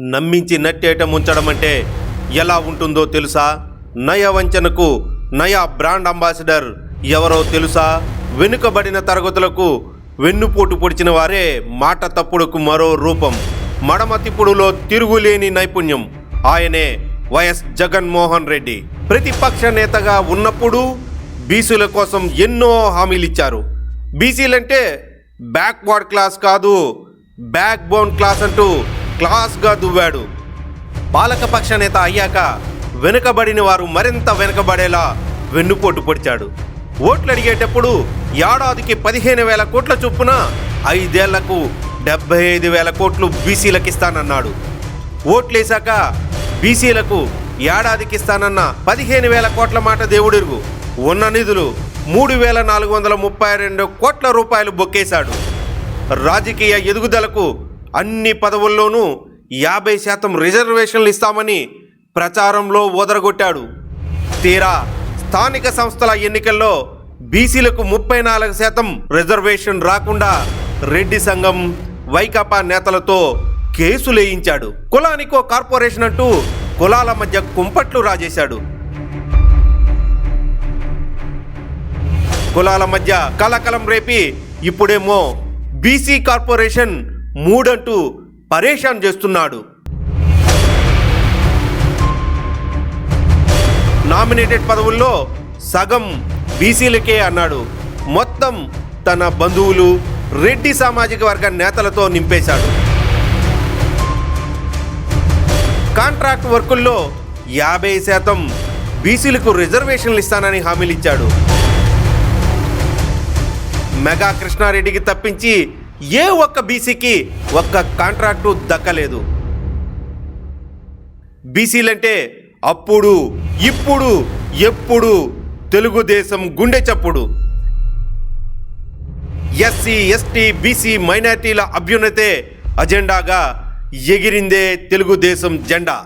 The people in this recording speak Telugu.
నమ్మించి నట్టేట ముంచడం అంటే ఎలా ఉంటుందో తెలుసా? నయ వంచనకు నయా బ్రాండ్ అంబాసిడర్ ఎవరో తెలుసా? వెనుకబడిన తరగతులకు వెన్నుపోటు పొడిచిన వారే మాట తప్పుడుకు మరో రూపం. మడమ తిప్పుడులో తిరుగులేని నైపుణ్యం. ఆయనే వైఎస్ జగన్మోహన్ రెడ్డి. ప్రతిపక్ష నేతగా ఉన్నప్పుడు బీసీల కోసం ఎన్నో హామీలిచ్చారు. బీసీలంటే బ్యాక్వర్డ్ క్లాస్ కాదు బ్యాక్ బోన్ క్లాస్ అంటూ క్లాస్గా దువ్వాడు. పాలకపక్ష నేత అయ్యాక వెనుకబడిన వారు మరింత వెనుకబడేలా వెన్నుపోటు పొడిచాడు. ఓట్లు అడిగేటప్పుడు ఏడాదికి పదిహేను వేల కోట్ల చొప్పున ఐదేళ్ళకు డెబ్బై ఐదు వేల కోట్లు బీసీలకు ఇస్తానన్నాడు ఓట్లేశాక బీసీలకు ఏడాదికి ఇస్తానన్న పదిహేను వేల కోట్ల మాట దేవుడిరుగు. ఉన్న నిధులు మూడు వేల నాలుగు వందల ముప్పై రెండు కోట్ల రూపాయలు బొక్కేశాడు. రాజకీయ ఎదుగుదలకు అన్ని పదవుల్లోనూ యాభై శాతం రిజర్వేషన్లు ఇస్తామని ప్రచారంలో ఓదరగొట్టాడు. తీరా స్థానిక సంస్థల ఎన్నికల్లో బీసీలకు ముప్పై నాలుగు శాతం రిజర్వేషన్ రాకుండా రెడ్డి సంఘం వైకాపా నేతలతో కేసులేయించాడు కులానికో కార్పొరేషన్ అంటూ కులాల మధ్య కుంపట్లు రాజేశాడు. కులాల మధ్య కలకలం రేపి ఇప్పుడేమో బీసీ కార్పొరేషన్ మూడంటూ పరేషాన్ చేస్తున్నాడు. నామినేటెడ్ పదవుల్లో సగం బీసీలకే అన్నాడు. మొత్తం తన బంధువులు రెడ్డి సామాజిక వర్గ నేతలతో నింపేశాడు. కాంట్రాక్ట్ వర్కుల్లో యాభై శాతం బీసీలకు రిజర్వేషన్లు ఇస్తానని హామీలు ఇచ్చాడు. మెగా కృష్ణారెడ్డికి తప్పించి ఏ ఒక్క బీసీకి ఒక్క కాంట్రాక్టు దక్కలేదు. బీసీలంటే అప్పుడు ఇప్పుడు ఎప్పుడు తెలుగుదేశం గుండె చప్పుడు. ఎస్సీ ఎస్టీ బీసీ మైనార్టీల అభ్యున్నతే అజెండాగా ఎగిరిందే తెలుగుదేశం జెండా.